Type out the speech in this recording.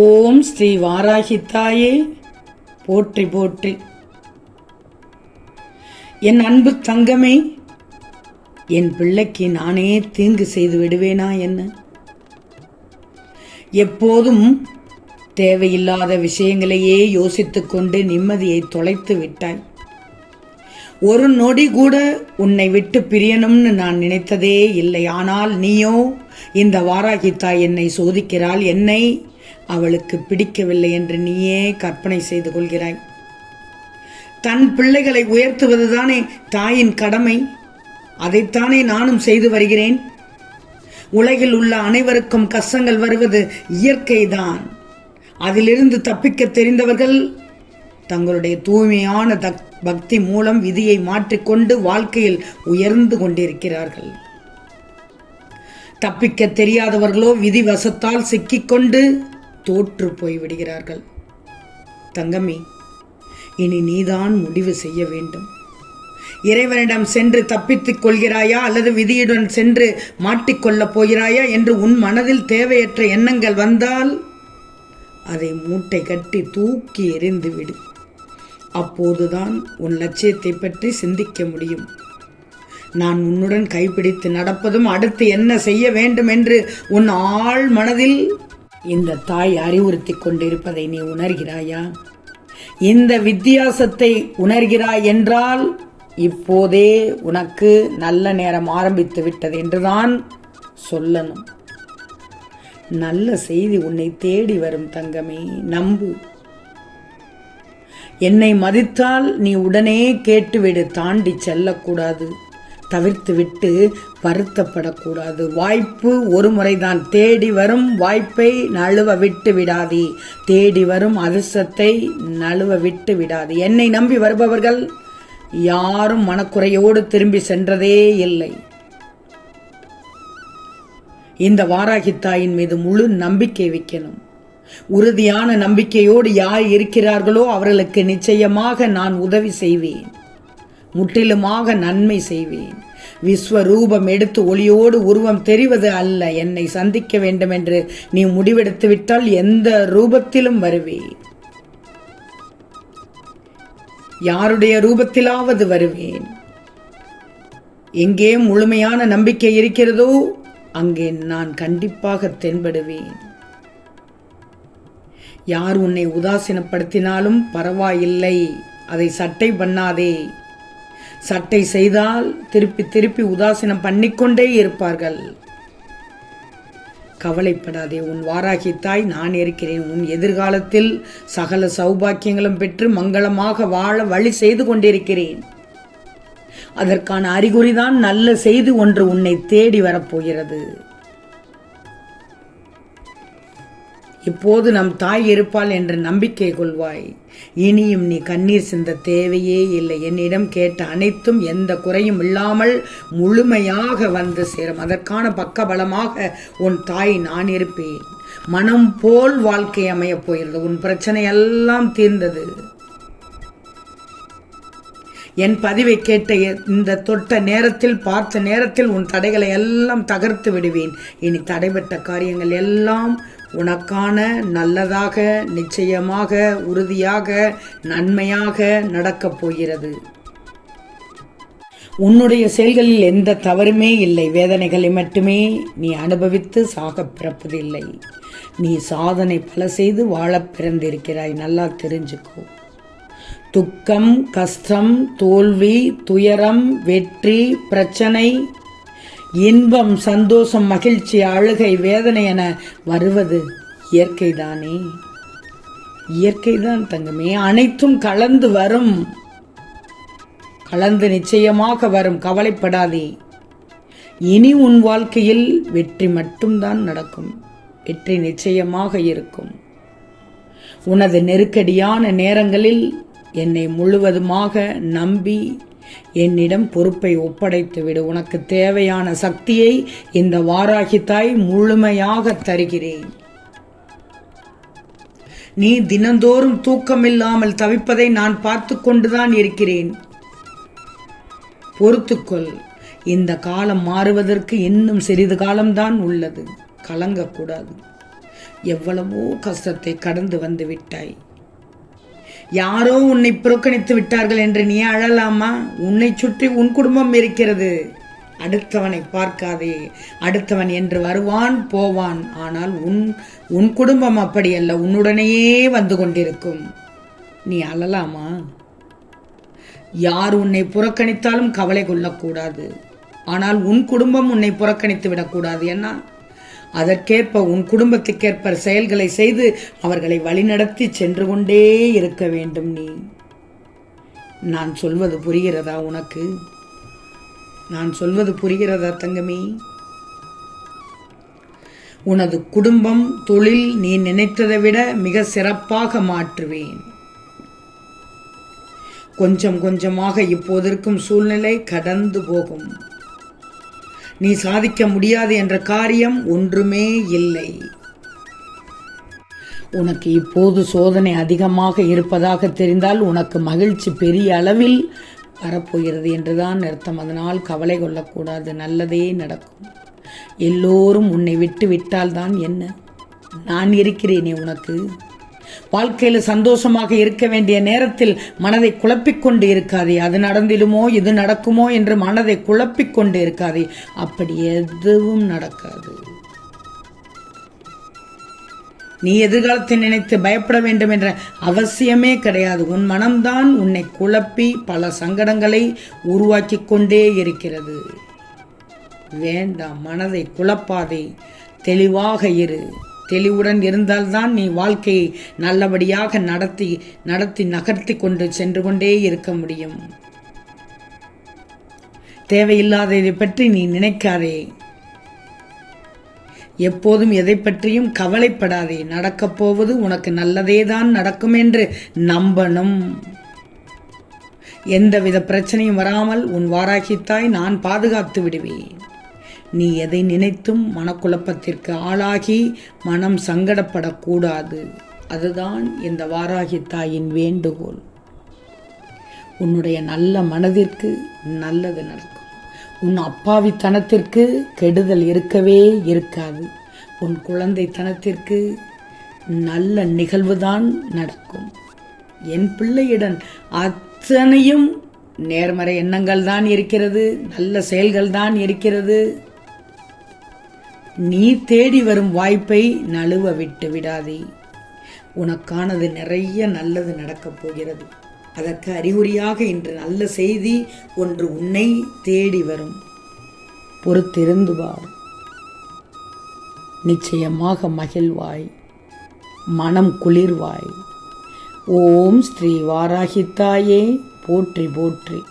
ஓம் ஸ்ரீ வாராகித்தாயே. போற்றி போற்றி. என் அன்பு தங்கமே என் பிள்ளைக்கு நானே தீங்கு செய்து விடுவேனா என்ன? எப்போதும் தேவையில்லாத விஷயங்களையே யோசித்துக் கொண்டு நிம்மதியை தொலைத்து விட்டாய். ஒரு நொடி கூட உன்னை விட்டு பிரியணும்னு நான் நினைத்ததே இல்லை. ஆனால் நீயோ இந்த வாராகித்தாய் என்னை சோதிக்கிறாள். என்னை அவளுக்கு பிடிக்கவில்லை என்று நீயே கற்பனை செய்து கொள்கிறாய். தன் பிள்ளைகளை உயர்த்துவதுதானே தாயின் கடமை. அதைத்தானே நானும் செய்து வருகிறேன். உலகில் உள்ள அனைவருக்கும் கஷ்டங்கள் வருவது இயற்கைதான். அதிலிருந்து தப்பிக்க தெரிந்தவர்கள் தங்களுடைய தூய்மையான தக் பக்தி மூலம் விதியை மாற்றிக்கொண்டு வாழ்க்கையில் உயர்ந்து கொண்டிருக்கிறார்கள். தப்பிக்க தெரியாதவர்களோ விதி வசத்தால் சிக்கிக்கொண்டு தோற்று போய் விடுகிறார்கள். தங்கமி இனி நீதான் முடிவு செய்ய வேண்டும். இறைவனிடம் சென்று தப்பித்துக் கொள்கிறாயா அல்லது விதியுடன் சென்று மாட்டிக்கொள்ளப் போகிறாயா என்று உன் மனதில் தேவையற்ற எண்ணங்கள் வந்தால் அதை மூட்டை கட்டி தூக்கி எறிந்து விடு. அப்போதுதான் உன் லட்சியத்தை பற்றி சிந்திக்க முடியும். நான் உன்னுடன் கைப்பிடித்து நடப்பதும் அடுத்து என்ன செய்ய வேண்டும் என்று உன் ஆழ் மனதில் இந்த தாய் அறிவுறுத்தி கொண்டிருப்பதை நீ உணர்கிறாயா? இந்த வித்தியாசத்தை உணர்கிறாய் என்றால் இப்போதே உனக்கு நல்ல நேரம் ஆரம்பித்து விட்டது என்றுதான் சொல்லணும். நல்ல செய்தி உன்னை தேடி வரும் தங்கமே நம்பு. என்னை மதித்தால் நீ உடனே கேட்டுவிடு தாண்டி செல்லக்கூடாது. தவிர்த்து விட்டு வருத்தப்படக்கூடாது. வாய்ப்பு ஒரு முறைதான். தேடி வரும் வாய்ப்பை நழுவ விட்டு விடாதே. தேடி வரும் அதிர்ஷ்டத்தை நழுவ விட்டு விடாது. என்னை நம்பி வருபவர்கள் யாரும் மனக்குறையோடு திரும்பி சென்றதே இல்லை. இந்த வாராகி தாயின் மீது முழு நம்பிக்கை வைக்கணும். உறுதியான நம்பிக்கையோடு யார் இருக்கிறார்களோ அவர்களுக்கு நிச்சயமாக நான் உதவி செய்வேன். முற்றிலுமாக நன்மை செய்வேன். விஸ்வரூபம் எடுத்து ஒளியோடு உருவம் தெரிவது அல்ல. என்னை சந்திக்க வேண்டும் என்று நீ முடிவெடுத்து விட்டால் எந்த ரூபத்திலும் வருவேன். யாருடைய ரூபத்திலாவது வருவேன். எங்கே முழுமையான நம்பிக்கை இருக்கிறதோ அங்கே நான் கண்டிப்பாக தென்படுவேன். யார் உன்னை உதாசீனப்படுத்தினாலும் பரவாயில்லை. அதை சட்டை பண்ணாதே. சட்டை செய்தால் திருப்பி திருப்பி உதாசீனம் பண்ணிக்கொண்டே இருப்பார்கள். கவலைப்படாதே உன் வாராகி தாய் நான் இருக்கிறேன். உன் எதிர்காலத்தில் சகல சௌபாக்கியங்களும் பெற்று மங்களமாக வாழ வழி செய்து கொண்டிருக்கிறேன். அதற்கான அறிகுறிதான் நல்ல செய்தி ஒன்று உன்னை தேடி வரப்போகிறது. இப்போது நம் தாய் இருப்பாள் என்ற நம்பிக்கை கொள்வாய். இனியும் நீ கண்ணீர் சிந்த தேவையே இல்லை. என்னிடம் கேட்ட அனைத்தும் எந்த குறையும் இல்லாமல் முழுமையாக வந்து சேரும். அதற்கான பக்கபலமாக உன் தாய் நான் இருப்பேன். மனம் போல் வாழ்க்கை அமையப் போகிறது. உன் பிரச்சனை எல்லாம் தீர்ந்தது. என் பதிவை கேட்ட இந்த தொட்ட நேரத்தில் பார்த்த நேரத்தில் உன் தடைகளை எல்லாம் தகர்த்து விடுவேன். இனி தடைபட்ட காரியங்கள் எல்லாம் உனக்கான நல்லதாக நிச்சயமாக உறுதியாக நன்மையாக நடக்கப் போகிறது. உன்னுடைய செயல்களில் எந்த தவறுமே இல்லை. வேதனைகளை மட்டுமே நீ அனுபவித்து சாக பிறப்பதில்லை. நீ சாதனை பல செய்து வாழ பிறந்திருக்கிறாய். நல்லா தெரிஞ்சுக்கோ. துக்கம் கஷ்டம் தோல்வி துயரம் வெற்றி பிரச்சனை இன்பம் சந்தோஷம் மகிழ்ச்சி அழுகை வேதனை என வருவது இயற்கைதானே. இயற்கைதான் தங்கமே. அனைத்தும் கலந்து வரும். கலந்து நிச்சயமாக வரும். கவலைப்படாதே. இனி உன் வாழ்க்கையில் வெற்றி மட்டும்தான் நடக்கும். வெற்றி நிச்சயமாக இருக்கும். உனது நெருக்கடியான நேரங்களில் என்னை முழுவதுமாக நம்பி என்னிடம் பொறுப்பை ஒப்படைத்து விடு. உனக்கு தேவையான சக்தியை இந்த வாராகி தாய் முழுமையாக தருகிறேன். நீ தினந்தோறும் தூக்கமில்லாமல் தவிப்பதை நான் பார்த்து கொண்டுதான் இருக்கிறேன். பொறுத்துக்கொள் இந்த காலம் மாறுவதற்கு இன்னும் சிறிது காலம்தான் உள்ளது. கலங்கக்கூடாது. எவ்வளவோ கஷ்டத்தை கடந்து வந்து விட்டாய். யாரோ உன்னை புறக்கணித்து விட்டார்கள் என்று நீ அழலாமா? உன்னை சுற்றி உன் குடும்பம் இருக்கிறது. அடுத்தவனை பார்க்காதே. அடுத்தவன் என்று வருவான் போவான். ஆனால் உன் உன் குடும்பம் அப்படியல்ல. உன்னுடனேயே வந்து கொண்டிருக்கும். நீ அழலாமா? யார் உன்னை புறக்கணித்தாலும் கவலை கொள்ளக்கூடாது. ஆனால் உன் குடும்பம் உன்னை புறக்கணித்து விடக்கூடாது. ஏன்னா அதற்கேற்ப உன் குடும்பத்துக்கேற்ப செயல்களை செய்து அவர்களை வழிநடத்தி சென்று கொண்டே இருக்க வேண்டும் நீ. நான் சொல்வது புரிகிறதா உனக்கு? நான் சொல்வது புரிகிறதா தங்கமே? உனது குடும்பம் தொழில் நீ நினைத்ததை விட மிக சிறப்பாக மாற்றுவேன். கொஞ்சம் கொஞ்சமாக இப்போதிருக்கும் சூழ்நிலை கடந்து போகும். நீ சாதிக்க முடியாது என்ற காரியம் ஒன்றுமே இல்லை. உனக்கு இப்போது சோதனை அதிகமாக இருப்பதாக தெரிந்தால் உனக்கு மகிழ்ச்சி பெரிய அளவில் வரப்போகிறது என்றுதான் அர்த்தம். அதனால் கவலை கொள்ளக்கூடாது நல்லதே நடக்கும். எல்லோரும் உன்னை விட்டு விட்டால்தான் என்ன? நான் இருக்கிறேனே உனக்கு. வாழ்க்கையில் சந்தோஷமாக இருக்க வேண்டிய நேரத்தில் மனதை குழப்பிக்கொண்டு இருக்காதே. அது நடந்திடுமோ இது நடக்குமோ என்று மனதை குழப்பிக்கொண்டு இருக்காதே. அப்படி எதுவும் நடக்காது. நீ எதிர்காலத்தை நினைத்து பயப்பட வேண்டும் என்ற அவசியமே கிடையாது. உன் மனம்தான் உன்னை குழப்பி பல சங்கடங்களை உருவாக்கி கொண்டே இருக்கிறது. வேண்டாம் மனதை குழப்பாதே. தெளிவாக இரு. தெளிவுடன் இருந்தால்தான் நீ வாழ்க்கையை நல்லபடியாக நடத்தி நடத்தி நகர்த்தி கொண்டு சென்று கொண்டே இருக்க முடியும். தேவையில்லாததை பற்றி நீ நினைக்காதே. எப்போதும் எதை பற்றியும் கவலைப்படாதே. நடக்கப் போவது உனக்கு நல்லதே தான் நடக்கும் என்று நம்பணும். எந்தவித பிரச்சனையும் வராமல் உன் வாராகித்தாய் நான் பாதுகாத்து விடுவேன். நீ எதை நினைத்தும் மனக்குழப்பத்திற்கு ஆளாகி மனம் சங்கடப்படக்கூடாது. அதுதான் இந்த வாராகி தாயின் வேண்டுகோள். உன்னுடைய நல்ல மனதிற்கு நல்லது நடக்கும். உன் அப்பாவித்தனத்திற்கு கெடுதல் இருக்கவே இருக்காது. உன் குழந்தைத்தனத்திற்கு நல்ல நிகழ்வுதான் நடக்கும். என் பிள்ளையிடம் அத்தனையும் நேர்மறை எண்ணங்கள் தான் இருக்கிறது நல்ல செயல்கள் தான் இருக்கிறது. நீ தேடி வரும் வாய்ப்பை நழுவ விட்டு விடாதே. உனக்கானது நிறைய நல்லது நடக்கப் போகிறது. அதற்கு அறிகுறியாக இன்று நல்ல செய்தி ஒன்று உன்னை தேடி வரும். பொறுத்திருந்து பார் நிச்சயமாக மகிழ்வாய். மனம் குளிர்வாய். ஓம் ஸ்ரீ வாராகித்தாயே. போற்றி போற்றி.